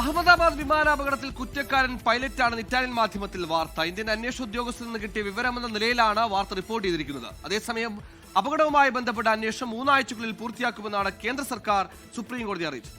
Ahmedabad വിമാനാപകടത്തിൽ കുറ്റക്കാരൻ പൈലറ്റാണ് Italian മാധ്യമത്തിൽ വാർത്ത. Indian അന്വേഷണ ഉദ്യോഗസ്ഥരിൽ നിന്ന് കിട്ടിയ വിവരമെന്ന നിലയിലാണ് വാർത്ത റിപ്പോർട്ട് ചെയ്തിരിക്കുന്നത്. അതേസമയം അപകടവുമായി ബന്ധപ്പെട്ട അന്വേഷണം മൂന്നാഴ്ചകളിൽ പൂർത്തിയാക്കുമെന്നാണ് കേന്ദ്ര സർക്കാർ സുപ്രീം കോടതി അറിയിച്ചത്.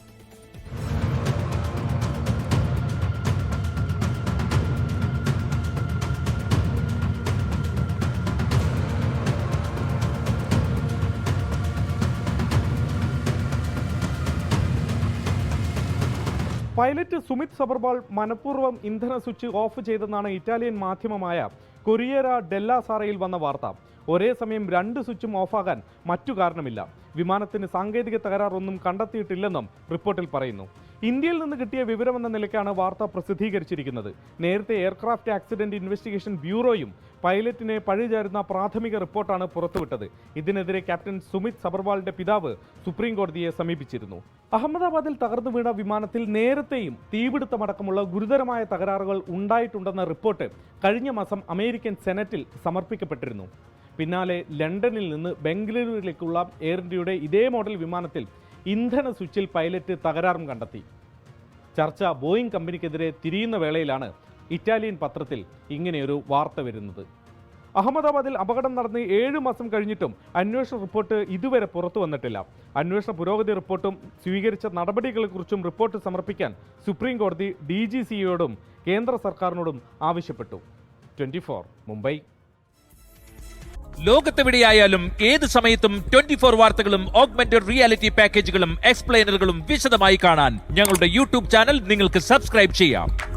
പൈലറ്റ് സുമിത് സബർവാൾ മനഃപൂർവം ഇന്ധന സ്വിച്ച് ഓഫ് ചെയ്തെന്നാണ് ഇറ്റാലിയൻ മാധ്യമമായ കൊറിയേര ഡെല്ല സാറയിൽ വന്ന വാർത്ത. ഒരേ സമയം രണ്ട് സ്വിച്ചും ഓഫാകാൻ മറ്റു കാരണമില്ല. വിമാനത്തിന് സാങ്കേതിക തകരാറൊന്നും കണ്ടെത്തിയിട്ടില്ലെന്നും റിപ്പോർട്ടിൽ പറയുന്നു. ഇന്ത്യയിൽ നിന്ന് കിട്ടിയ വിവരമെന്ന നിലയ്ക്കാണ് വാർത്ത പ്രസിദ്ധീകരിച്ചിരിക്കുന്നത്. നേരത്തെ എയർക്രാഫ്റ്റ് ആക്സിഡന്റ് ഇൻവെസ്റ്റിഗേഷൻ ബ്യൂറോയും പൈലറ്റിനെ പഴിചേരുന്ന പ്രാഥമിക റിപ്പോർട്ടാണ് പുറത്തുവിട്ടത്. ഇതിനെതിരെ ക്യാപ്റ്റൻ സുമിത് സബർവാളിന്റെ പിതാവ് സുപ്രീം കോടതിയെ സമീപിച്ചിരുന്നു. അഹമ്മദാബാദിൽ തകർന്നു വീണ വിമാനത്തിൽ നേരത്തെയും തീപിടുത്തമടക്കമുള്ള ഗുരുതരമായ തകരാറുകൾ ഉണ്ടായിട്ടുണ്ടെന്ന റിപ്പോർട്ട് കഴിഞ്ഞ മാസം അമേരിക്കൻ സെനറ്റിൽ സമർപ്പിക്കപ്പെട്ടിരുന്നു. പിന്നാലെ ലണ്ടനിൽ നിന്ന് ബംഗളൂരുവിലേക്കുള്ള എയർ ഇന്ത്യയുടെ ഇതേ മോഡൽ വിമാനത്തിൽ ഇന്ധന സ്വിച്ചിൽ പൈലറ്റ് തകരാറും കണ്ടെത്തി. ചർച്ച ബോയിങ് കമ്പനിക്കെതിരെ തിരിയുന്ന വേളയിലാണ് ഇറ്റാലിയൻ പത്രത്തിൽ ഇങ്ങനെയൊരു വാർത്ത വരുന്നത്. അഹമ്മദാബാദിൽ അപകടം നടന്ന് ഏഴ് മാസം കഴിഞ്ഞിട്ടും അന്വേഷണ റിപ്പോർട്ട് ഇതുവരെ പുറത്തു വന്നിട്ടില്ല. അന്വേഷണ പുരോഗതി റിപ്പോർട്ടും സ്വീകരിച്ച നടപടികളെക്കുറിച്ചും റിപ്പോർട്ട് സമർപ്പിക്കാൻ സുപ്രീം കോടതി ഡി ജി സിയോടും കേന്ദ്ര സർക്കാരിനോടും ആവശ്യപ്പെട്ടു. Twenty four Mumbai. ലോകത്തെവിടെയായാലും ഏത് സമയത്തും ട്വന്റി ഫോർ വാർത്തകളും ഓഗ്മെന്റഡ് റിയാലിറ്റി പാക്കേജുകളും എക്സ്പ്ലെയിനറുകളും വിശദമായി കാണാൻ ഞങ്ങളുടെ യൂട്യൂബ് ചാനൽ നിങ്ങൾക്ക് സബ്സ്ക്രൈബ് ചെയ്യാം.